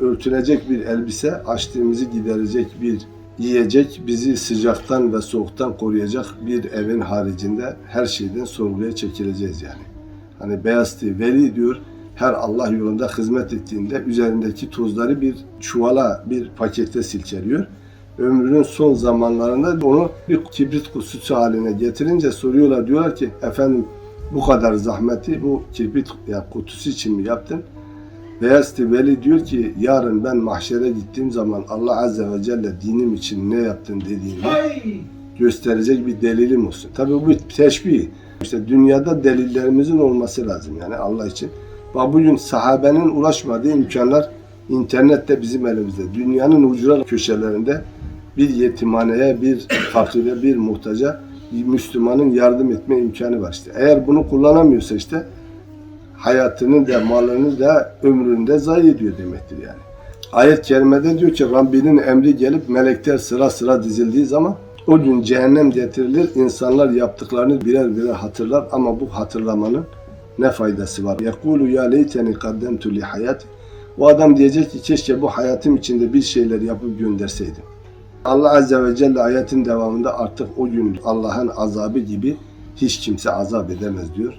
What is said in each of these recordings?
örtülecek bir elbise, açlığımızı giderecek bir yiyecek, bizi sıcaktan ve soğuktan koruyacak bir evin haricinde her şeyden sorguya çekileceğiz yani. Hani Beyazıt Veli diyor, her Allah yolunda hizmet ettiğinde üzerindeki tozları bir çuvala, bir pakete silkeliyor. Ömrünün son zamanlarında onu bir kibrit kutusu haline getirince soruyorlar. Diyorlar ki efendim bu kadar zahmeti bu kibrit yani kutusu için mi yaptın? Beyazıt Veli diyor ki yarın ben mahşere gittiğim zaman Allah Azze ve Celle dinim için ne yaptın dediğinde gösterecek bir delilim olsun. Tabii bu teşbih. İşte dünyada delillerimizin olması lazım yani Allah için. Bak bugün sahabenin ulaşmadığı imkanlar internette bizim elimizde. Dünyanın ucra köşelerinde bir yetimhaneye, bir fakire, bir muhtaca bir Müslümanın yardım etme imkanı var işte. Eğer bunu kullanamıyorsa işte hayatını da malını da ömrünü de zayi ediyor demektir yani. Ayet-i kerimede diyor ki Rabbinin emri gelip melekler sıra sıra dizildiği zaman o gün cehennem getirilir. insanlar yaptıklarını birer birer hatırlar ama bu hatırlamanın ne faydası var? Yekulu ya leyteni kaddemtu li hayati. O adam diyecek ki keşke bu hayatım içinde bir şeyler yapıp gönderseydim. Allah Azze ve Celle ayetin devamında artık o gün Allah'ın azabı gibi hiç kimse azap edemez diyor.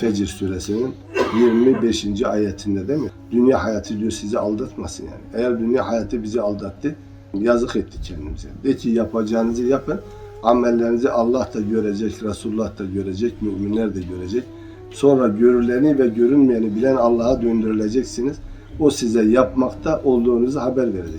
Fecr suresinin 25. ayetinde değil mi? Dünya hayatı diyor sizi aldatmasın yani. Eğer dünya hayatı bizi aldattı, yazık ettik kendimize. De ki yapacağınızı yapın, amellerinizi Allah da görecek, Resulullah da görecek, müminler de görecek. Sonra görüleni ve görünmeyeni bilen Allah'a döndürüleceksiniz. O size yapmakta olduğunuzu haber verecek.